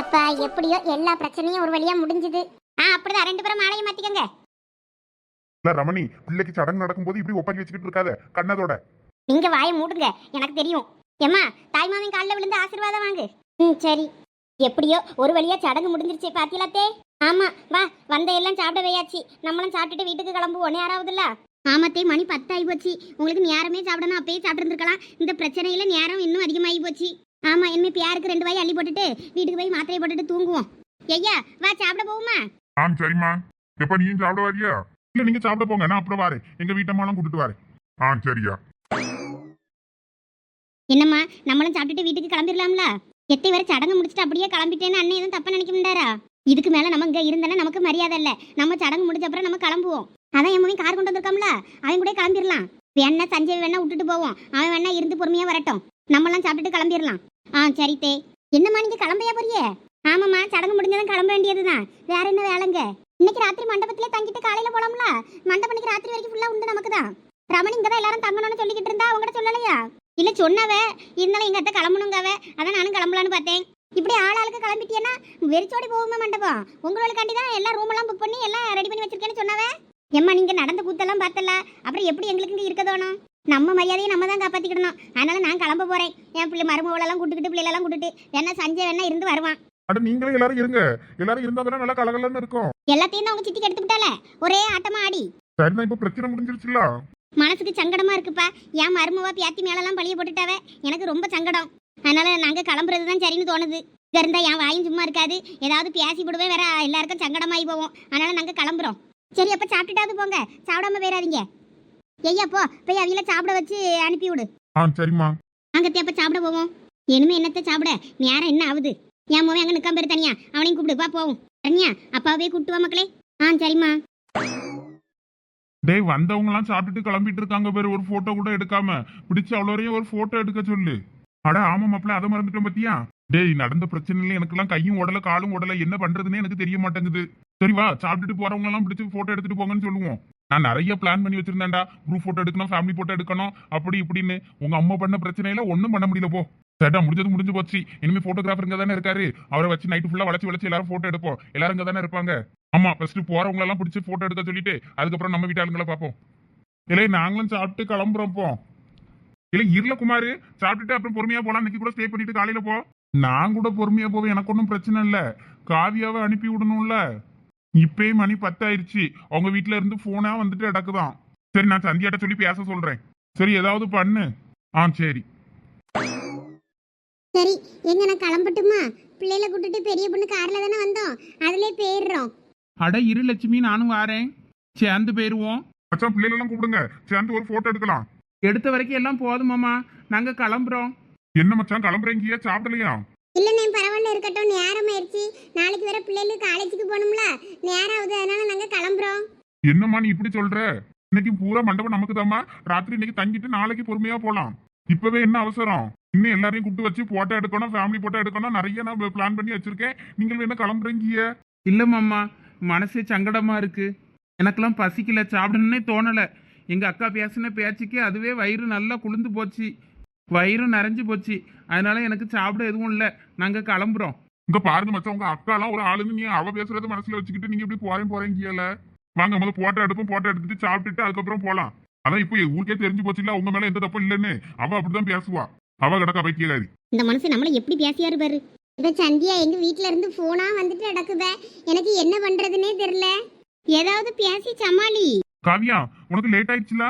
அப்பா எப்படியோ எல்லா பிரச்சனையும் ஒரு வழியா முடிஞ்சுது. ஆ அப்படிதான். ரெண்டு பேரும் மாலையை மாத்திக்கங்க. இல்ல ரமணி பிள்ளைக்கு சடங்கு நடக்கும்போது இப்படி ஒப்பாக்கி வச்சுக்கிட்டு இருக்காத. கண்ணதோட. நீங்க வாயை மூடுங்க. எனக்கு தெரியும். ஏம்மா தாய்மாமன் காலில் விழுந்து ஆசீர்வாதம் வாங்கு. ம் சரி. எப்படியோ ஒரு வழியா சடங்கு முடிஞ்சிருச்சு பாத்தியலாத்தே ஆமா வா வந்த எல்லாம் சாப்பிட வையாச்சு. நம்மளும் சாப்பிட்டுட்டு வீட்டுக்கு கிளம்புவோம். நேராவதுல்ல ஆமாத்தே மணி பத்தாகி போச்சு. உங்களுக்கு நேரமே சாப்பிடணும். அப்பயே சாப்பிட்டுருந்துருக்கலாம். இந்த பிரச்சனையில நேரம் இன்னும் அதிகமாகி போச்சு. ஆமா இனிமே பியாருக்கு ரெண்டு வாய் அள்ளி போட்டுட்டு வீட்டுக்கு போய் மாத்திரையை போட்டுட்டு தூங்குவோம். ஐயா வா சாப்பிட போவோமா? ஆ சரிம்மா. எப்ப நீயும் சாப்பிட வரியா? இல்ல நீங்க சாப்பிட போங்க நான் அப்புறம் வரேன். எங்க வீட்டம்மாலாம் கூட்டிட்டு வரேன். ஆ சரியா. என்னம்மா நம்மளும் சாப்பிட்டுட்டு வீட்டுக்கு கிளம்பிடலாம்ல? எத்தை வரை சடங்கு முடிச்சுட்டு அப்படியே கிளம்பிட்டேன்னு அண்ணன் எதுவும் தப்பா நினைக்க மாட்டாரா? இதுக்கு மேல நம்ம இங்க இருந்தனா நமக்கு மரியாதை இல்ல. நம்ம சடங்கு முடிஞ்ச அப்புறம் நம்ம கிளம்புவோம். அதான் என் மகன் கார் கொண்டு வந்திருக்கோம்ல அவன் கூட கிளம்பிடலாம். வேணா சஞ்சய் வேணா விட்டுட்டு போவோம். அவன் வேணா இருந்து பொறுமையா வரட்டும். நம்மலாம் சாப்பிட்டுட்டு கிளம்பிடலாம். ஆ சரி தே. என்னம்மா நீங்க கிளம்பையா போறியே? ஆமாம்மா சடங்கு முடிஞ்சதும் கிளம்ப வேண்டியதுதான். வேற என்ன வேலைங்க? இன்னைக்கு ராத்திரி மண்டபத்திலே தங்கிட்டு காலையில போலாம்ல? மண்டபம் ராத்திரி வரைக்கும் ஃபுல்லா உண்டு நமக்கு தான் ரமணி இங்க தான் எல்லாரும் தங்கணும்னு சொல்லிக்கிட்டு இருந்தா அவங்ககிட்ட சொல்லலையா? இல்ல சொன்னவ. இருந்தாலும் எங்க அத்தை கிளம்பணுங்கவ. அதான் நானும் கிளம்பலான்னு பார்த்தேன். இப்படி ஆள் ஆளுக்கு கிளம்பிட்டியன்னா வெறிச்சோடி போகுமா மண்டபம். உங்களுக்காண்டி தான் எல்லா ரூம் எல்லாம் புக் பண்ணி எல்லாம் ரெடி பண்ணி வச்சிருக்கேன்னு சொன்னவ? எம்மா நீங்க நடந்த கூத்தெல்லாம் பார்த்தல? அப்புறம் எப்படி எங்களுக்கு இங்கே இருக்கதோணும் நம்ம மரியாதையை நம்ம தான் காப்பாத்திக்கிடணும். அதனால நான் கிளம்ப போறேன். என் பிள்ளை மருமகளெல்லாம் கூட்டுக்கிட்டு பிள்ளைகளெல்லாம் கூட்டிட்டு வேணா சஞ்சய் வேணா இருந்து வருவான். அட நீங்களும் எல்லாரும் இருங்க. எல்லாரும் இருந்தா தானே நல்லா கலகலன்னு இருக்கும். எல்லாத்தையும் தான் உங்க சித்திக்கு எடுத்து விட்டால? ஒரே ஆட்டமா ஆடி. சரிதான் இப்ப பிரச்சனை முடிஞ்சிருச்சுல மனசுக்கு சங்கடமா இருக்குப்பா. என் மருமவா பியாத்தி மேலெல்லாம் பழிய போட்டுட்டாவ எனக்கு ரொம்ப சங்கடம். அதனால நாங்க கிளம்புறது தான் சரின்னு தோணுது. இங்க இருந்தா என் வாயும் சும்மா இருக்காது. ஏதாவது பேசி விடுவேன் வேற எல்லாருக்கும் சங்கடமாயி போவோம். அதனால நாங்க கிளம்புறோம். சரி அப்ப சாப்பிட்டுட்டாவது போங்க. சாப்பிடாம போயிடாதீங்க. ஐயா போ. போய் அவியில சாப்பிட வச்சு அனுப்பி விடு ஆ சரிம்மா. அங்க தேப்ப சாப்பிட போவோம். இனிமே என்னத்த சாப்பிட? நேரம் என்ன ஆகுது? என் மோவே அங்க நிக்காம பேரு தனியா. அவனையும் கூப்பிடு வா போவோம். தனியா அப்பாவே கூப்பிட்டு வா மக்களே. ஆ சரிம்மா. டேய் வந்தவங்க எல்லாம் சாப்பிட்டுட்டு கிளம்பிட்டு இருக்காங்க பேரு ஒரு போட்டோ கூட எடுக்காம. பிடிச்ச அவ்வளோரையும் ஒரு போட்டோ எடுக்க சொல்லு. அட ஆமா மாப்பிள்ள அதை மறந்துட்டோம் பத்தியா? டேய் நடந்த பிரச்சனையில எனக்கெல்லாம் கையும் உடல காலும் உடல என்ன பண்றதுன்னே எனக்கு தெரிய மாட்டேங்குது. சரி வா சாப்பிட்டுட்டு போறவங்க எல்லாம் பிடிச்சு போட்டோ எடுத்துட்டு போங்கன்னு சொல்லுவோம். நான் நிறைய பிளான் பண்ணி வச்சிருந்தேன்டா. குரூப் போட்டோ எடுக்கணும் ஃபேமிலி போட்டோ எடுக்கணும் அப்படி இப்படின்னு. உங்க அம்மா பண்ண பிரச்சனையில ஒன்றும் பண்ண முடியல போ. சேட்டா முடிஞ்சது முடிஞ்சு போச்சு. இனிமே போட்டோகிராஃபர் இங்கே தானே இருக்காரு. அவரை வச்சு நைட்டு ஃபுல்லா வளச்சி வளைச்சு எல்லாரும் போட்டோ எடுப்போம். எல்லாரும் இங்க தானே இருப்பாங்க. ஆமா ஃபர்ஸ்ட் போறவங்க எல்லாம் பிடிச்சி போட்டோ எடுக்க சொல்லிட்டு அதுக்கப்புறம் நம்ம வீட்டாளுங்களை பார்ப்போம். இல்லை நாங்களும் சாப்பிட்டு கிளம்புறோம் இப்போ இல்லை இருல குமார் சாப்பிட்டுட்டு அப்புறம் பொறுமையா போலாம். இன்னைக்கு கூட ஸ்டே பண்ணிட்டு காலையில போ. நான் கூட பொறுமையா போவேன். எனக்கு ஒன்றும் பிரச்சனை இல்லை. காவியாவை அனுப்பி விடணும்ல. இப்பயே மணி பத்தாயிருச்சு. அவங்க வீட்ல இருந்து போனா வந்துட்டு இடக்குதான் சரி நான் சந்தியாட்ட சொல்லி பேச சொல்றேன். சரி ஏதாவது பண்ணு. ஆ சரி. சரி எங்க நான் கிளம்பட்டுமா? பிள்ளைல கூட்டிட்டு பெரிய பொண்ணு கார்ல தானே வந்தோம். அதுலயே போயிடுறோம். அட இரு லட்சுமி நானும் வாரேன். சேர்ந்து போயிருவோம். மச்சான் பிள்ளைகளெல்லாம் கூப்பிடுங்க. சேர்ந்து ஒரு போட்டோ எடுக்கலாம். எடுத்த வரைக்கும் எல்லாம் போதுமாமா நாங்க கிளம்புறோம். என்ன மச்சான் கிளம்புறீங்க சாப்பிடலையா? இல்லண்ணே பரவாயில்ல இருக்கட்டும். நேரம் ஆயிடுச்சு நாளைக்கு வேற பிள்ளைகளுக்கு காலேஜுக்கு போகணும்ல. நேரம் ஆகுது அதனால நாங்க கிளம்புறோம். என்னம்மா நீ இப்படி சொல்ற? இன்னைக்கு பூரா மண்டபம் நமக்கு தாம்மா ராத்திரி இன்னைக்கு தங்கிட்டு நாளைக்கு பொறுமையா போலாம். இப்பவே என்ன அவசரம்? இன்னும் எல்லாரையும் கூப்பிட்டு வச்சு போட்டோ எடுக்கணும் ஃபேமிலி போட்டோ எடுக்கணும். நிறைய நான் பிளான் பண்ணி வச்சிருக்கேன். நீங்கள் என்ன கிளம்புறீங்க? இல்ல மாமா மனசே சங்கடமா இருக்கு. எனக்கெல்லாம் பசிக்கல சாப்பிடணுன்னே தோணல. எங்க அக்கா பேசின பேச்சுக்கு அதுவே வயிறு நல்லா குளிர்ந்து போச்சு. வயிறும் நிறைஞ்சு போச்சு. அதனால எனக்கு சாப்பிட எதுவும் இல்லை. நாங்க கிளம்புறோம். இங்க பாருங்க மச்சான் உங்க அக்காலாம் ஒரு ஆளுன்னு நீ அவ பேசுறத மனசுல வச்சுக்கிட்டு நீங்க இப்படி போறேன் போறீங்கல வாங்க முதல்ல போட்டோ எடுப்போம் போட்டோ எடுத்துட்டு சாப்பிட்டுட்டு அதுக்கப்புறம் போலாம். அதான் இப்போ ஊருக்கே தெரிஞ்சு போச்சு இல்ல உங்க மேல எந்த தப்பும் இல்லைன்னு. அவ அப்படிதான் பேசுவா. அவ கிடக்கா பைத்தியகாரி இந்த மனுஷன் நம்மள எப்படி பேசியாரு பாரு. இப்ப சந்தியா எங்க வீட்ல இருந்து போனா வந்துட்டு நடக்குத எனக்கு என்ன பண்றதுனே தெரியல. ஏதாவது பேசி சமாளி. காவியா உனக்கு லேட் ஆயிடுச்சுல?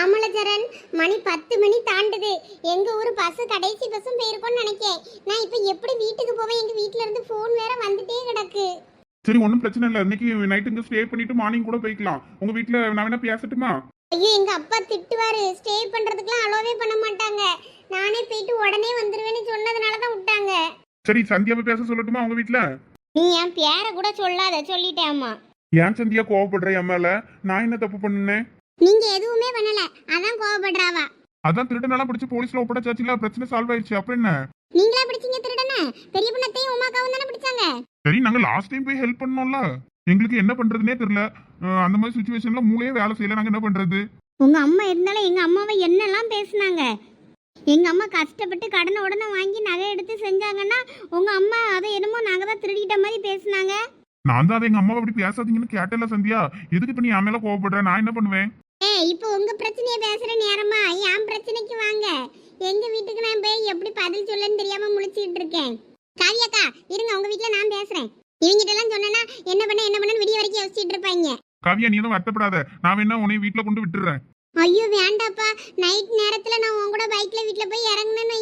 ஆமலச்சரன் மணி பத்து மணி தாண்டுது. எங்க ஊர் பஸ் கடைசி பஸ்ஸும் போயிருக்கோம்னு நினைக்கேன். நான் இப்ப எப்படி வீட்டுக்கு போவேன்? எங்க வீட்ல இருந்து போன் வேற வந்துட்டே கிடக்கு. சரி ஒன்றும் பிரச்சனை இல்லை. இன்னைக்கு நைட் இங்க ஸ்டே பண்ணிட்டு மார்னிங் கூட போய்க்கலாம். உங்க வீட்ல நான் வேணா பேசட்டுமா? ஐயோ எங்க அப்பா திட்டுவாரு. ஸ்டே பண்றதுக்குலாம் அலோவே பண்ண மாட்டாங்க. நானே போயிட்டு உடனே வந்துருவேன்னு சொன்னதுனால தான் விட்டாங்க. சரி சந்தியாவை பேச சொல்லட்டுமா உங்க வீட்ல? நீ என் பேரை கூட சொல்லாத. சொல்லிட்டேன் அம்மா ஏன் சந்தியா கோவப்படுற என் மேல? நான் என்ன தப்பு பண்ணேன் நீங்க எதுவுமே பண்ணல. அதான் கோவப்படுறாவா? அதான் திருடனெல்லாம் பிடிச்சு போலீஸ்ல ஒப்படைச்சாச்சுல பிரச்சனை சால்வ் ஆயிடுச்சு. அப்புறம் என்ன? நீங்களா பிடிச்சீங்க திருடன? பெரிய பொண்ணத்தையும் உமாக்காவும் தானே பிடிச்சாங்க? சரி நாங்க லாஸ்ட் டைம் போய் ஹெல்ப் பண்ணோம்ல. எங்களுக்கு என்ன பண்றதுனே தெரியல. அஹ் அந்த மாதிரி சுச்சுவேஷன்ல மூளையே வேலை செய்யல. நாங்க என்ன பண்றது? உங்க அம்மா இருந்தாலும் எங்க அம்மாவை என்னெல்லாம் பேசுனாங்க? எங்க அம்மா கஷ்டப்பட்டு கடனை உடனே வாங்கி நகை எடுத்து செஞ்சாங்கன்னா உங்க அம்மா அதை என்னமோ நாங்க தான் நான் தான் அதை எங்க அம்மாவை அப்படி பேசாதீங்கன்னு கேட்டல சந்தியா. எதுக்கு இப்ப நீ என் மேல கோவப்படுற? நான் என்ன பண்ணுவேன்? ஏ இப்போ உங்க பிரச்சனைய பேசுற நேரமா? என் பிரச்சனைக்கு வாங்க. எங்க வீட்டுக்கு நான் போய் எப்படி பதில் சொல்லன்னு தெரியாம முழிச்சிட்டு இருக்கேன். காவியாக்கா இருங்க உங்க வீட்ல நான் பேசுறேன். இவங்கிட்ட எல்லாம் சொன்னேன்னா என்ன பண்ண என்ன பண்ணு விடிய வரைக்கும் யோசிச்சுட்டு இருப்பாங்க. காவியா நீ எதுவும் வருத்தப்படாத. நான் வேணா உன்னை வீட்டுல கொண்டு விட்டுறேன். ஐயோ வேண்டாப்பா. நைட் நேரத்துல நான் உன் கூட பைக்ல வீட்ல போய் இறங்குனேன்னு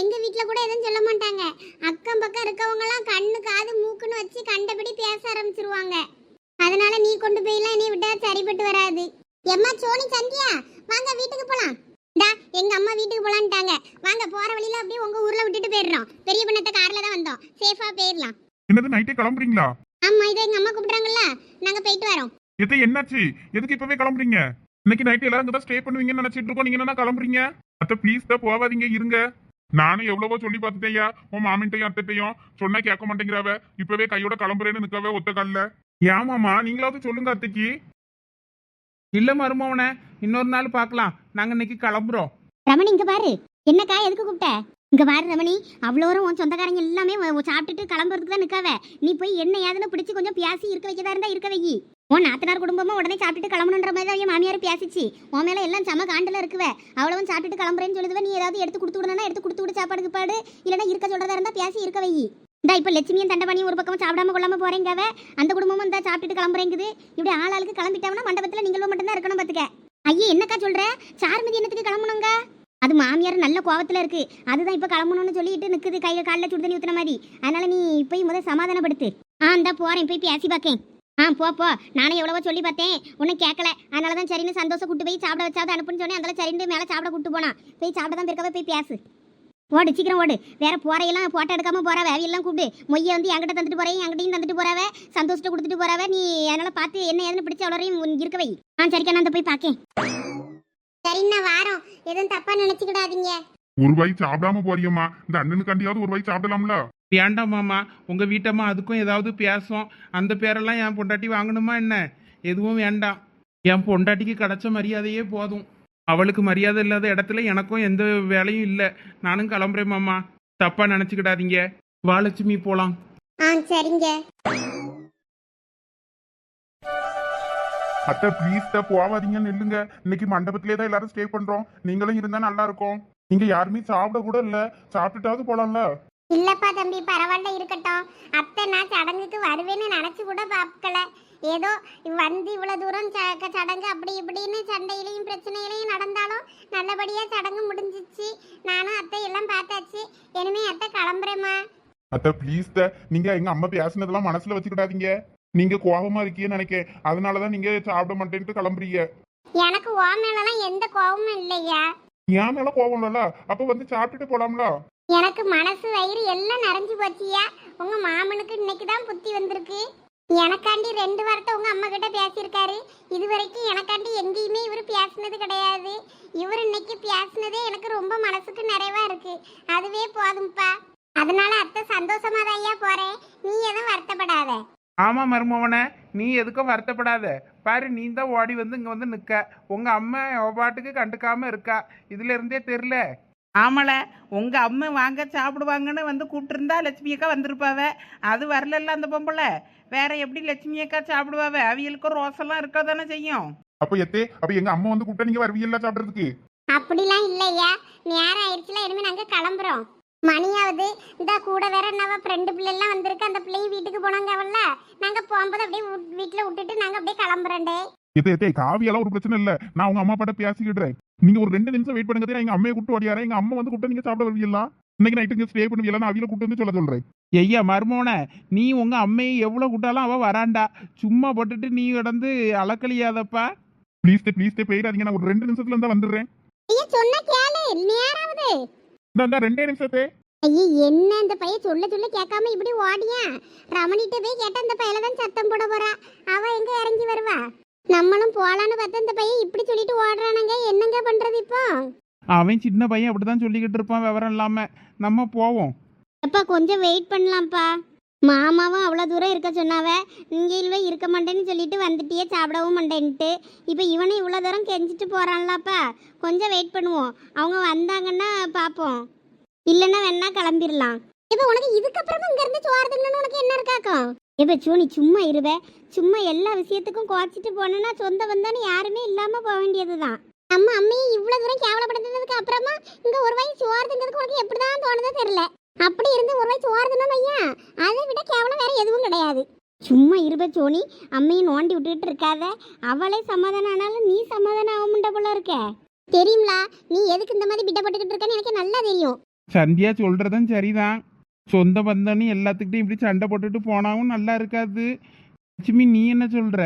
எங்க வீட்ல கூட எதுவும் சொல்ல மாட்டாங்க. அக்கம் பக்கம் இருக்கவங்க எல்லாம் கண்ணு காது மூக்குன்னு வச்சு கண்டபடி பேச ஆரம்பிச்சிருவாங்க. அதனால நீ கொண்டு போயெல்லாம் நீ விட்டா சரிப்பட்டு வராது. எம்மா சோனி சந்தியா வாங்க வீட்டுக்கு போலாம். டா எங்க அம்மா வீட்டுக்கு போலான்ட்டாங்க. வாங்க போற வழியில அப்படியே உங்க ஊர்ல விட்டுட்டு போயிடுறோம். பெரிய பண்ணத்த கார்ல தான் வந்தோம். சேஃபா போயிடலாம். என்னது நைட்டே கிளம்புறீங்களா? ஆமா இதை எங்க அம்மா கூப்பிடுறாங்கல்ல. நாங்க போயிட்டு வரோம். எது என்னாச்சு? எதுக்கு இப்பவே கிளம்புறீங்க? இன்னைக்கு நைட் எல்லாரும் தான் ஸ்டே பண்ணுவீங்கன்னு நினைச்சிட்டு இருக்கோம். நீங்க என்ன கிளம்புறீங்க? அத்தை ப்ளீஸ் தான் போகாதீங்க இருங்க. நானும் எவ்வளவோ சொல்லி பார்த்துட்டேயா உன் மாமின்ட்டையும் அத்தைட்டையும் சொன்னா கேட்க மாட்டேங்கிறாவ. இப்பவே கையோட கிளம்புறேன்னு நிக்கவே ஒத்த கால்ல. ஏமாமா நீங்களாவது சொல்லுங்க அத்தைக்கு. இல்ல மருமவனே இன்னொரு நாள் பார்க்கலாம். நாங்க இன்னைக்கு கிளம்புறோம். ரமணி இங்க பாரு. என்னக்கா எதுக்கு கூப்பிட்ட? இங்க பாரு ரமணி. அவ்வளோ உன் சொந்தக்காரங்க எல்லாமே சாப்பிட்டுட்டு கிளம்புறதுக்கு தான் நிக்காவ. நீ போய் என்ன ஏதுன்னு பிடிச்சு கொஞ்சம் பேசி இருக்க வைக்கதா இருந்தா இருக்க வை. உன் நாத்தனார் குடும்பமும் உடனே சாப்பிட்டுட்டு கிளம்பணுன்ற மாதிரி தான் என் மாமியார் பேசிச்சு உன் மேல எல்லாம் செம காண்டில் இருக்குவ. அவ்வளவும் சாப்பிட்டுட்டு கிளம்புறேன்னு சொல்லுதுவ. நீ ஏதாவது எடுத்து கொடுத்து விடணும்னா எடுத்து கொடுத்து விட சாப்பாடுக்கு பாடு. இல்லைன்னா இருக்க சொல்றதா இருந்தா பேசி இருக்க வை. இந்தா இப்போ லட்சுமியும் தண்டபாணியும் ஒரு பக்கம் சாப்பிடாம கொள்ளாம போறேங்கவ. அந்த குடும்பமும் தான் சாப்பிட்டுட்டு கிளம்புறேங்குது. இப்படி ஆளாளுக்கு கிளம்பிட்டாங்கன்னா மண்டபத்துல நீங்களும் மட்டும்தான் இருக்கணும் பாத்துக்க. ஐயே என்னக்கா சொல்ற? சார்மதி என்னத்துக்கு கிளம்பணுங்க? அது மாமியார் நல்ல கோவத்துல இருக்கு. அதுதான் இப்ப கிளம்பணும்னு சொல்லிட்டு நிக்குது கையில காலில் சுடு தண்ணி ஊத்துன மாதிரி. அதனால நீ போய் முதல் சமாதானப்படுத்து. ஆ இந்தா போறேன். போய் பேசி பார்க்கேன் ஆ போ போ. நானும் எவ்வளவோ சொல்லி பார்த்தேன். உன்னை கேட்கல அதனால தான் சரின்னு சந்தோஷம் கூட்டு போய் சாப்பிட வச்சாவது அனுப்புன்னு சொன்னேன். அதனால சரின்னு மேலே சாப்பிட கூட்டு போனா போய் சாப்பிட தான் பிறக்கவே போய் பேசு. ஓடு சீக்கிரம் ஓடு. வேற போறையெல்லாம் போட்டோ எடுக்காம போறாவ அவையெல்லாம் கூப்பிடு. மொய்ய வந்து என்கிட்ட தந்துட்டு போறேன் என்கிட்டயும் தந்துட்டு போறாவ சந்தோஷத்தை கொடுத்துட்டு போறாவ நீ அதனால பார்த்து என்ன ஏதுன்னு பிடிச்ச அவ்வளோரையும் இருக்க வை. ஆ சரிக்கா நான் அந்த போய் பார்க்கேன். சரிண்ணா வாரம். எதுவும் தப்பா நினைச்சுக்கிடாதீங்க. ஒரு வாய் சாப்பிடாம போறியம்மா. இந்த அண்ணனுக்காண்டியாவது ஒரு வாய் சாப்பிடலாம்ல? வேண்டாம் மாமா உங்க வீட்டம்மா அதுக்கும் ஏதாவது பேசும் அந்த பேரெல்லாம் என் பொண்டாட்டி வாங்கணுமா என்ன? எதுவும் வேண்டாம். என் பொண்டாட்டிக்கு கிடைச்ச மரியாதையே போதும். அவளுக்கு மரியாதை இல்லாத இடத்துல எனக்கும் எந்த வேலையும் இல்லை. நானும் கிளம்புறேன் மாமா. தப்பா நினச்சிக்கிடாதீங்க. வாலட்சுமி போலாம். ஆ சரிங்க. அத்தை ப்ளீஸ் தான் போவாதீங்கன்னு நில்லுங்க. இன்னைக்கு மண்டபத்திலே தான் எல்லாரும் ஸ்டே பண்றோம். நீங்களும் இருந்தா நல்லா இருக்கும். நீங்க யாருமே சாப்பிட கூட இல்ல. சாப்பிட்டுட்டாவது போலாம்ல. இல்லப்பா தம்பி பரவாயில்ல இருக்கட்டும். அத்தை நான் சடங்குக்கு வருவேன்னு நினைச்சு கூட பார்க்கல. ஏதோ வந்து இவ்வளவு தூரம் சடங்கு அப்படி இப்படின்னு சண்டையிலையும் பிரச்சனையிலையும் நடந்தாலும் நல்லபடியா சடங்கு முடிஞ்சிச்சு. நானும் அத்தை எல்லாம் பார்த்தாச்சு. இனிமே அத்தை கிளம்புறேம்மா. அத்தை ப்ளீஸ் த நீங்க எங்க அம்மா பேசுனதெல்லாம் மனசுல வச்சுக்கிடாதீங்க. நீங்க கோபமா இருக்கீங்கன்னு நினைக்கிறேன் அதனாலதான் நீங்க சாப்பிட மாட்டேன்ட்டு கிளம்புறீங்க. எனக்கு ஓ மேலலாம் எந்த கோபமும் இல்லையா? ஏன் மேல கோபம் இல்லல அப்ப வந்து சாப்பிட்டுட்டு போலாம்ல? எனக்கு மனசு வயிறு எல்லாம் நிறைஞ்சு போச்சியா? உங்க மாமனுக்கு இன்னைக்கு தான் புத்தி வந்திருக்கு. எனக்காண்டி ரெண்டு வாரத்தை உங்க அம்மா கிட்ட பேசியிருக்காரு. இது வரைக்கும் எனக்காண்டி எங்கேயுமே இவர் பேசினது கிடையாது. இவர் இன்னைக்கு பேசினதே எனக்கு ரொம்ப மனசுக்கு நிறைவா இருக்கு. அதுவே போதும்ப்பா அதனால அத்தை சந்தோஷமா தான் ஐயா போறேன். நீ எதுவும் வருத்தப்படாத. ஆமா மருமவனே நீ எதுக்கும் வருத்தப்படாத. பாரு நீ தான் ஓடி வந்து இங்க வந்து நிக்க. உங்க அம்மா அவ பாட்டுக்கு கண்டுக்காம இருக்கா. இதுல இருந்தே தெரில ஆமல உங்க அம்மா வாங்க சாப்பிடுவாங்கன்னு வந்து கூப்பிட்டுருந்தா லட்சுமி அக்கா வந்திருப்பாவ. அது வரலல்ல அந்த பொம்பளை. வேற எப்படி லட்சுமி அக்கா சாப்பிடுவாவ? அவியலுக்கும் ரோசெல்லாம் இருக்க தானே செய்யும்? அப்ப எத்தே அப்ப எங்க அம்மா வந்து கூப்பிட்டா நீங்க வருவீல்ல சாப்பிடுறதுக்கு? அப்படிலாம் இல்லையா நேரம் ஆயிடுச்சுல இனிமே நாங்க கிளம்புறோம். மணியாவது இந்த கூட வேற நம்ம ஃப்ரெண்டு பிள்ளைலாம் வந்திருக்கு. அந்த பிள்ளையும் வீட்டுக்கு போனாங்க அவள்ல. நாங்க போகும்போது அப்படியே வீட்டுல விட்டுட்டு நாங்க அப்படியே கிளம்புறோண்டே எத்தே எத்தே காவியெல்லாம் ஒரு பிரச்சனை இல்ல. நான் உங்க அம்மா பாட்ட பேசிக்கிடுறேன். நீங்க ஒரு ரெண்டு நிமிஷம் வெயிட் பண்ணுங்க எங்க அம்மையை கூப்பிட்டு ஓடியாரேன். எங்க அம்மா வந்து கூப்பிட்டு நீங்க சாப்பிட வருவீங்களா? இன்னைக்கு நைட்டு இங்க ஸ்டே பண்ணுவீங்களா? நான் அவியில கூப்பிட்டு வந்து சொல்ல சொல்றேன். ஐயா மருமவனே நீ உங்க அம்மையை எவ்வளவு கூட்டாலும் அவ வராண்டா? சும்மா போட்டுட்டு நீ கிடந்து அளக்கலியாதப்பா ப்ளீஸ் ப்ளீஸ் போயிடாதீங்க. நான் ஒரு ரெண்டு நிமிஷத்துல இருந்தா வந்துடுறேன். ஐயா சொன்ன கேளு. நேராவது. இந்த ரெண்டே நிமிஷத்தே. ஐயா என்ன இந்த பையன்? சொல்ல சொல்ல கேட்காம இப்படி ஓடியா? ரமணிட்ட போய் கேட்டா இந்த பையல தான் சத்தம் போட போறா. அவ எங்க இறங்கி வருவா? நம்மளும் போலான்னு பார்த்தா இந்த பையன் இப்படி சொல்லிட்டு ஓடுறானுங்க. என்னங்க பண்றது இப்போ? அவன் சின்ன பையன் அப்படிதான் சொல்லிக்கிட்டு இருப்பான் விவரம் இல்லாம. நம்ம போவோம். அப்பா கொஞ்சம் வெயிட் பண்ணலாம்ப்பா. மாமாவும் அவ்வளோ தூரம் இருக்க சொன்னாவ இங்கே இல்லை இருக்க மாட்டேன்னு சொல்லிட்டு வந்துட்டியே சாப்பிடவும் மாட்டேன்ட்டு. இப்போ இவனும் இவ்வளோ தூரம் கெஞ்சிட்டு போகிறான்லாப்பா கொஞ்சம் வெயிட் பண்ணுவோம். அவங்க வந்தாங்கன்னா பார்ப்போம் இல்லைன்னா வேணா கிளம்பிடலாம் இப்போ உனக்கு இதுக்கப்புறமா இங்கேருந்து சோறு திங்கணும்னு உனக்கு என்ன இருக்காக்கும் இப்போ சோனி சும்மா இருவ. சும்மா எல்லா விஷயத்துக்கும் குறைச்சிட்டு போனேன்னா சொந்த வந்தோன்னு யாருமே இல்லாமல் போக வேண்டியது தான் நம்ம அம்மையை இவ்வளோ தூரம் கேவலப்படுத்தினதுக்கு அப்புறமா இங்கே ஒரு வயசு சோறுங்கிறதுக்கு உனக்கு எப்படி தான் தோணுதோ தெரியல. அப்படி இருந்து ஒரு வயசு சோறுதுன்னு ஐயா அதை விட கேவலம் வேற எதுவும் கிடையாது. சும்மா இருப சோனி அம்மையை நோண்டி விட்டுட்டு இருக்காத. அவளே சமாதானம் ஆனாலும் நீ சமாதானம் ஆக முடிய போல இருக்க. தெரியுங்களா நீ எதுக்கு இந்த மாதிரி பிட்ட போட்டுக்கிட்டு இருக்கன்னு எனக்கு நல்லா தெரியும். சந்தியா சொல்றதும் சரிதான். சொந்த பந்தம்னு எல்லாத்துக்கிட்டையும் இப்படி சண்டை போட்டுட்டு போனாவும் நல்லா இருக்காது. லட்சுமி நீ என்ன சொல்ற?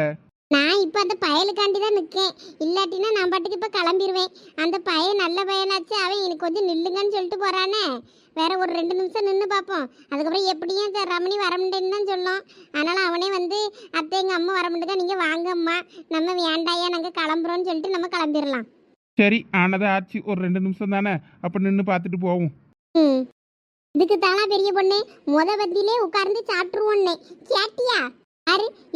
நான் இப்போ அந்த பயலுக்காண்டி தான் நிற்கேன் இல்லாட்டினா நான் பாட்டுக்கு இப்போ கிளம்பிடுவேன் அந்த பையன் நல்ல பையனாச்சு அவன் எனக்கு கொஞ்சம் நில்லுங்கன்னு சொல்லிட்டு போறானே. வேற ஒரு ரெண்டு நிமிஷம் நின்று பார்ப்போம் அதுக்கப்புறம் எப்படியும் ரமணி வர முடியுன்னு தான் சொல்லும். அதனால அவனே வந்து அத்தை எங்கள் அம்மா வர முடியுதா நீங்கள் வாங்க அம்மா. நம்ம வேண்டாயா? நாங்கள் கிளம்புறோம்னு சொல்லிட்டு நம்ம கிளம்பிடலாம் சரி ஆனதை ஆச்சு. ஒரு ரெண்டு நிமிஷம் தானே. அப்ப நின்று பார்த்துட்டு போவோம். இதுக்கு தானா பெரிய பொண்ணு? முத பத்திலே உட்கார்ந்து சாப்பிட்டுருவோன்னே. கேட்டியா?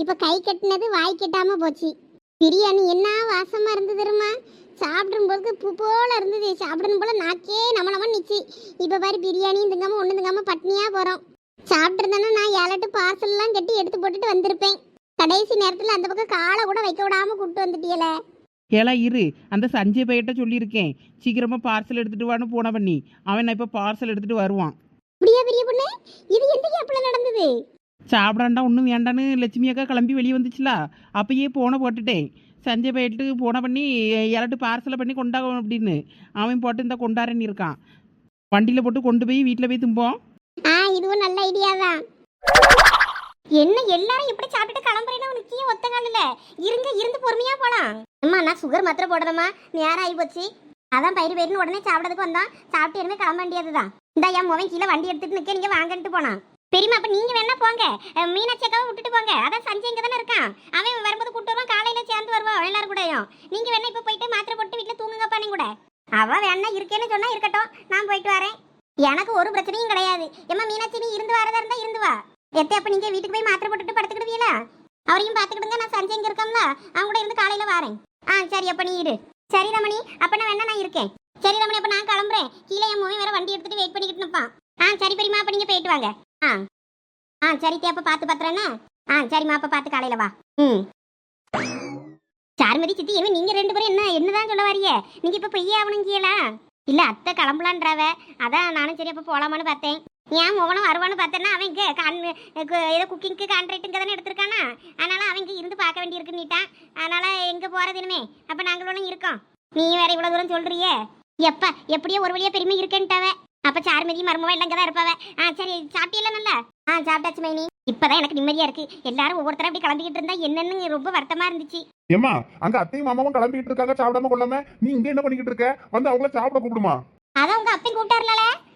இப்ப கை கட்டினது வாய் கட்டாம போச்சு. பிரியாணி என்ன வாசமா இருந்து தெரியுமா? சாப்பிடும் போது பூ போல இருந்தது. சாப்பிடணும் போல நாக்கே நம்ம நம்ம நிச்சு இப்ப பாரு பிரியாணியும் திங்காம ஒண்ணு திங்காம பட்னியா போறோம். சாப்பிட்டு நான் ஏழட்டு பார்சல் எல்லாம் கட்டி எடுத்து போட்டுட்டு வந்திருப்பேன். கடைசி நேரத்துல அந்த பக்கம் காலை கூட வைக்க விடாம கூப்பிட்டு வந்துட்டியல. ஏலா இரு. அந்த சஞ்சய் பையிட்ட சொல்லியிருக்கேன். சீக்கிரமா பார்சல் எடுத்துட்டு வான்னு போன பண்ணி. அவன் நான் இப்போ பார்சல் எடுத்துட்டு வருவான். அப்படியா பெரிய பொண்ணு? இது எந்த கேப்ல நடந்தது? சாப்பிடாண்டா ஒன்றும் வேண்டான்னு லட்சுமி அக்கா கிளம்பி வெளியே வந்துச்சுல. அப்பயே போனை போட்டுட்டேன் சஞ்சய் போயிட்டு போனை பண்ணி இலட்டு பார்சலை பண்ணி கொண்டாகும் அப்படின்னு. அவன் போட்டு இந்த கொண்டாரன்னு இருக்கான். வண்டியில் போட்டு கொண்டு போய் வீட்டில் போய் தும்போம். ஆ இதுவும் நல்ல ஐடியா தான் என்ன எல்லாரும் இப்படி சாப்பிட்டுட்டு கிளம்புறேன்னு உனக்கு ஒத்த காலில். இருங்க இருந்து பொறுமையாக போகலாம் அம்மா நான் சுகர் மாத்திரை போடணுமா? நேரம் ஆகி போச்சு. அதான் பயிர் பயிர்னு உடனே சாப்பிடறதுக்கு வந்தான். சாப்பிட்டு இனிமே கிளம்ப வேண்டியதுதான். இந்த என் முகம் கீழே வண்டி எடுத்துட்டு நிற்க நீங்க வாங்கன்ட்டு போனான். பெரியம்மா அப்ப நீங்க வேணா போங்க. மீனாட்சி அக்காவை விட்டுட்டு போங்க. அதான் சஞ்சய் இங்க தானே இருக்கான். அவன் வரும்போது கூட்டு வருவான். காலையில சேர்ந்து வருவான் எல்லாரும் கூடயும். நீங்க வேணா இப்ப போயிட்டு மாத்திரை போட்டு வீட்டுல தூங்குங்கப்பா நீ கூட. அவ வேணா இருக்கேன்னு சொன்னா இருக்கட்டும். நான் போயிட்டு வரேன். எனக்கு ஒரு பிரச்சனையும் கிடையாது. ஏம்மா மீனாட்சி நீ இருந்து வரதா இருந்தா இருந்து வா. எத்தே அப்ப நீங்க வீட்டுக்கு போய் மாத்திரை போட்டுட்டு படுத்துக்கிடுவீங்களா? அவரையும் பாத்துக்கிடுங்க. நான் சஞ்சய் இங்க இருக்கோம்ல அவங்க கூட இருந்து காலையில வரேன். ஆ சரி அப்ப நீ இரு. சரி ரமணி. அப்ப நான் வேணா நான் இருக்கேன். சரி ரமணி அப்ப நான் கிளம்புறேன். கீழே என் மூவி வேற வண்டி எடுத்துட்டு வெயிட் பண்ணிக்கிட்டு இருப்பான் ஆ சரி பெரியம்மா அப்ப நீங்க போயிட்டு வாங்க. ஆ. ஆ சரி தேப்ப பார்த்து பாத்து ஆ சரிம்மா அப்போ பார்த்து காலையில் வா. ம். சார்மதி சித்தி இவன் நீங்கள் ரெண்டு பேரும் என்ன என்னதான் சொல்ல வாரிய? நீங்க இப்போ பெய்ய ஆகணுங்கீங்களா இல்லை அத்தை கிளம்பலான்றவ. அதான் நானும் சரி அப்போ போகலாமான்னு பார்த்தேன். ஏன் மோகனும் வருவான்னு பார்த்தேன்னா அவன் இங்க கான் ஏதோ குக்கிங்க்கு கான்ட்ராக்டுங்க தானே எடுத்திருக்கானா? அதனால அவன் இருந்து பார்க்க வேண்டியிருக்குன்னுட்டான். அதனால எங்கே போகிறது இனிமே? அப்போ நாங்களும் இருக்கோம். நீ வேற இவ்வளோ தூரம் சொல்கிறியே எப்போ எப்படியோ ஒரு வழியாக பெருமை இருக்கேன்ட்டாவ. அப்ப சார்மதி மருமவ எல்லாம் தான் இருப்பாவ. ஆ சரி சாப்பிட்டீல நல்லா? ஆ சாப்பிட்டாச்சு மைனி. இப்பதான் எனக்கு நிம்மதியா இருக்கு. எல்லாரும் ஒவ்வொருத்தரும் அப்படி கிளம்பிக்கிட்டு இருந்தா என்னன்னு ரொம்ப வருத்தமா இருந்துச்சு. ஏமா அங்க அத்தையும் மாமாவும் கிளம்பிட்டு இருக்காங்க சாப்பிடாம கொள்ளாம. நீ இங்க என்ன பண்ணிக்கிட்டு இருக்க? வந்து அவங்கள சாப்பிட கூப்பிடுமா? அதான் உங்க அப்பையும் கூப்பிட்டாருல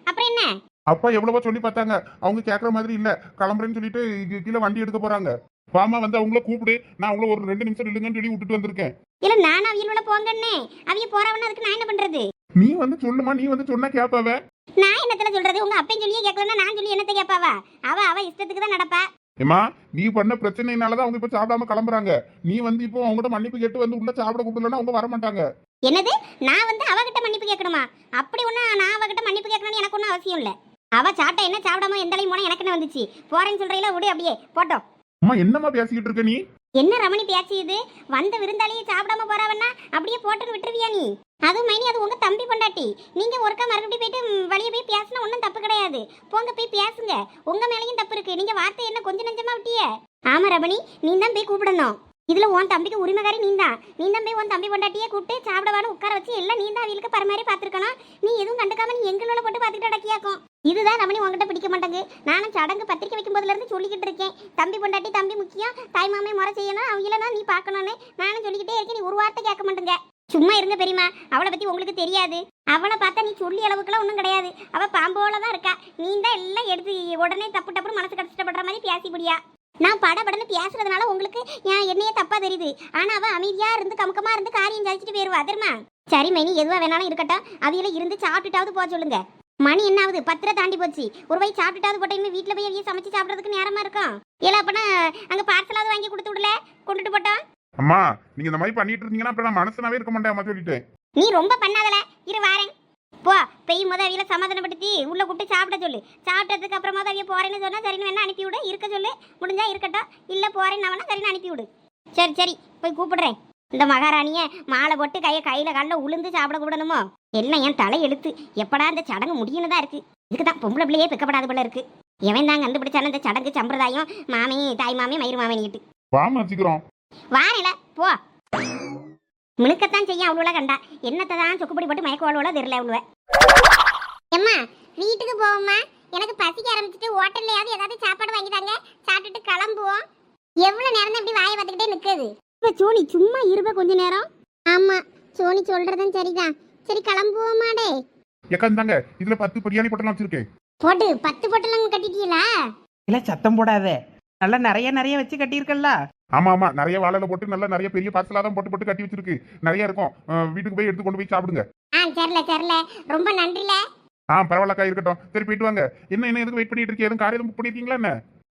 அப்புறம் என்ன? அப்பா எவ்வளவோ சொல்லி பார்த்தாங்க. அவங்க கேட்கற மாதிரி இல்ல. கிளம்புறேன்னு சொல்லிட்டு கீழே வண்டி எடுக்க போறாங்க. வாமா வந்து அவங்கள கூப்பிடு. நான் அவங்கள ஒரு ரெண்டு நிமிஷம் நில்லுங்கன்னு சொல்லி விட்டுட்டு வந்திருக்கேன். இல்ல நானும் அவியலோட போங்கன்னே. அவிய போறவன அதுக்கு நான் என்ன பண்றது? நீ வந்து சொல்லுமா. நீ வந்து சொன்னா கேப்பாவ? நான் என்னத்துல சொல்றது? உங்க அப்பையும் சொல்லியே கேட்கலன்னா நான் சொல்லி என்னத்தை கேட்பாவா? அவ அவ இஷ்டத்துக்கு தான் நடப்பா. ஏமா நீ பண்ண பிரச்சனைனாலதான் அவங்க இப்ப சாப்பிடாம கிளம்புறாங்க. நீ வந்து இப்போ அவங்ககிட்ட மன்னிப்பு கேட்டு வந்து உள்ள சாப்பிட கூப்பிடலன்னா அவங்க வர மாட்டாங்க என்னது? நான் வந்து அவகிட்ட மன்னிப்பு கேட்கணுமா? அப்படி ஒன்றும் நான் அவகிட்ட மன்னிப்பு கேட்கணும்னு எனக்கு ஒன்றும் அவசியம் இல்லை. அவ சாப்பிட்டா என்ன சாப்பிடாம எந்த போனா எனக்கு என்ன வந்துச்சு? போறேன்னு சொல்றீங்களா? விடு அப்படியே. போட்டோம். அம்மா என்னம்மா பேசிக்கிட்டு இருக்க நீ? என்ன ரமணி பேசியது வந்த விருந்தாளியை சாப்பிடாம போறாவன்னா அப்படியே போட்டு விட்டுருவியா நீ? அதுவும் மைனி அது உங்க தம்பி பொண்டாட்டி. நீங்க ஒருக்கா மறுபடியும் போயிட்டு வழியே போய் பேசினா ஒன்றும் தப்பு கிடையாது. போங்க போய் பேசுங்க. உங்க மேலேயும் தப்பு இருக்கு. நீங்க வார்த்தை என்ன கொஞ்சம் நெஞ்சமா விட்டிய? ஆமா ரமணி நீ தான் போய் கூப்பிடணும். இதுல உன் தம்பிக்கு உரிமைகாரி நீ தான் நீ தான் போய் உன் தம்பி பொண்டாட்டியே கூப்பிட்டு சாப்பிடவான்னு உட்கார வச்சு எல்லாம் நீ தான் அவங்களுக்கு பரமாரி பார்த்துருக்கணும். நீ எதுவும் கண்டுக்காம நீ எங்களோட போட்டு பார்த்துக்கிட்டு அடக்கியாக்கும். இதுதான் ரமணி உங்ககிட்ட பிடிக்க மாட்டேங்குது நானும் சடங்கு பத்திரிக்கை வைக்கும் போதுல இருந்து சொல்லிக்கிட்டு இருக்கேன். தம்பி பொண்டாட்டி தம்பி முக்கியம். தாய் மாமே முறை செய்யணும். அவங்கள நீ பார்க்கணும்னு நானும் சொல்லிக்கிட்டே இருக்கேன். நீ ஒரு வார்த்தை கேட்க மாட்டேங்க. சும்மா இருங்க பெரியமா அவளை பற்றி உங்களுக்கு தெரியாது. அவளை பார்த்தா நீ சொல்லி அளவுக்குலாம் ஒன்றும் கிடையாது. அவள் பாம்போல தான் இருக்கா. நீ தான் எல்லாம் எடுத்து உடனே தப்பு டப்புனு மனசு கஷ்டப்படுற மாதிரி பேசிப்படியா நான் படபடன்னு பேசுறதுனால உங்களுக்கு என் என்னையே தப்பாக தெரியுது. ஆனால் அவள் அமைதியா இருந்து கமுக்கமாக இருந்து காரியம் சாதிச்சுட்டு போயிடுவா தெரியுமா? சரி மைனி எதுவா வேணாலும் இருக்கட்டும். அவையில இருந்து சாப்பிட்டுட்டாவது போக சொல்லுங்க. மணி என்ன ஆகுது? பத்திர தாண்டி போச்சு. ஒரு வயசு சாப்பிட்டுட்டாவது போட்ட இனிமே வீட்டுல போய் அவிய சமைச்சு சாப்பிடறதுக்கு நேரமா இருக்கும் இல்ல அப்பனா அங்க பார்சலாவது வாங்கி கொடுத்து விடல? கொண்டுட்டு போட்டோம் அம்மா நீங்க இந்த மாதிரி பண்ணிட்டு இருந்தீங்கன்னா அப்புறம் நான் மனசனாவே இருக்க மாட்டேன் அம்மா நீ ரொம்ப பண்ணாதல. இரு வாரேன். போ பெய் முத அவியில சமாதானப்படுத்தி உள்ள கூப்பிட்டு சாப்பிட சொல்லு. சாப்பிட்டதுக்கு அப்புறமா அவிய போறேன்னு சொன்னா சரின்னு வேணா அனுப்பி விடு. இருக்க சொல்லு. முடிஞ்சா இருக்கட்டும். இல்ல போறேன்னு வேணா சரின்னு அனுப்பி விடு. சரி சரி. போய் கூப்பிடுறேன். இந்த மகாராணிய மாலை போட்டு கையை கையில காலில் உளுந்து சாப்பிட கூடணுமோ எல்லாம் என் தலை எழுத்து? எப்படா இந்த சடங்கு முடியும்னு தான் இருக்கு. இதுக்கு தான் பொம்பளை பிள்ளையே பிக்கப்படாத போல இருக்கு. எவன் தான் கண்டுபிடிச்சாலும் இந்த சடங்கு சம்பிரதாயம்? மாமி தாய் மாமி மயிறு மாமனிக்கிட்டு வாமா வச்சுக்கிறோம் வாரேல போ. மினுக்கத்தான் செய்ய அவ்வளோ கண்டா. என்னத்தை தான் சொக்குப்படி போட்டு மயக்க அவ்வளோ தெரியல அவ்வளோ எம்மா வீட்டுக்கு போவோம்மா. எனக்கு பசிக்க ஆரம்பிச்சிட்டு ஹோட்டல்லையாவது ஏதாவது சாப்பாடு வாங்கி தாங்க. சாப்பிட்டுட்டு கிளம்புவோம். எவ்வளோ நேரம் தான் இப்படி வாயை பார்த்துக்கிட்டே நிற்குது இப்போ சோனி சும்மா இருப்ப கொஞ்ச நேரம். ஆமாம் சோனி சொல்கிறதும் சரிதான். சரி கிளம்புவோமாடே. ஏக்கா இந்தாங்க. இதுல பத்து பிரியாணி பொட்டலாம் வச்சிருக்கேன். போட்டு பத்து பொட்டலம் கட்டிட்டீங்களா? இல்லை சத்தம் போடாத. நல்லா நிறைய நிறைய வச்சு கட்டியிருக்கல்ல? ஆமா ஆமா. நிறைய வாழைல போட்டு நல்லா நிறைய பெரிய பார்சலா தான் போட்டு போட்டு கட்டி வச்சிருக்கு. நிறைய இருக்கும். அஹ் வீட்டுக்கு போய் எடுத்து கொண்டு போய் சாப்பிடுங்க. ஆ சரில சரில. ரொம்ப நன்றில. ஆ பரவாயில்லக்கா இருக்கட்டும். சரி போயிட்டு வாங்க. என்ன என்ன எதுக்கு வெயிட் பண்ணிட்டு இருக்கீங்க? எதுவும் கார் எதுவும் புக் பண்ணிருக்கீங்களா என்ன?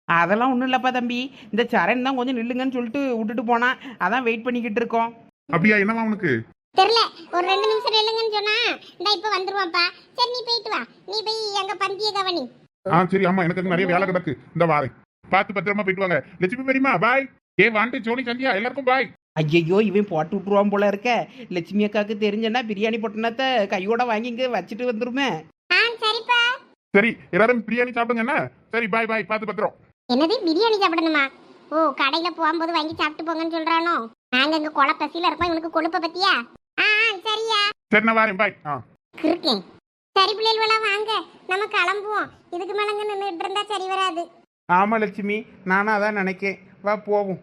அதெல்லாம் ஒன்றும் இல்லைப்பா தம்பி. இந்த சரண் தான் கொஞ்சம் நில்லுங்கன்னு சொல்லிட்டு விட்டுட்டு போனான். அதான் வெயிட் பண்ணிக்கிட்டு இருக்கோம். அப்படியா? என்னவா உனக்கு? தெரியல ஒரு ரெண்டு நிமிஷம் இல்லைங்கன்னு சொன்னா இந்த இப்ப வந்துருவான்ப்பா சரி நீ போயிட்டு வா. நீ போய் அங்க பந்திய கவனி. ஆ சரி ஆமா எனக்கு நிறைய வேலை கிடக்கு. இந்த வாரேன். பார்த்து பத்திரமா போயிட்டு வாங்க. லட்சுமி பெரியமா பாய் ஏ வாண்டு ஜோனி சந்தியா எல்லாருக்கும் பாய் ஐயையோ இவன் போட்டு விட்டுருவான் போல இருக்க. லட்சுமி அக்காவுக்கு தெரிஞ்சேன்னா பிரியாணி பொட்டணத்தை கையோட வாங்கி இங்கே வச்சுட்டு வந்துருமே. ஆ சரிப்பா. சரி எல்லாரும் பிரியாணி சாப்பிடுங்க என்ன? சரி பாய் பாய் பார்த்து பத்திரம். என்னது பிரியாணி சாப்பிடணுமா? ஓ கடையில போகும்போது வாங்கி சாப்பிட்டு போங்கன்னு சொல்றானோ? நாங்க இங்க கொலை பசியில இருக்கோம் இவனுக்கு கொழுப்ப பத்தியா? சரியா? சரி நான் வாரேன். பாய் ஆ. இருக்கேன். சரி பிள்ளைகளெல்லாம் வாங்க. நம்ம கிளம்புவோம். இதுக்கு மேல நின்றுட்டு இருந்தா சரி வராது. ஆமா லட்சுமி. நானும் அதான் நினைக்கேன். வா போவோம்.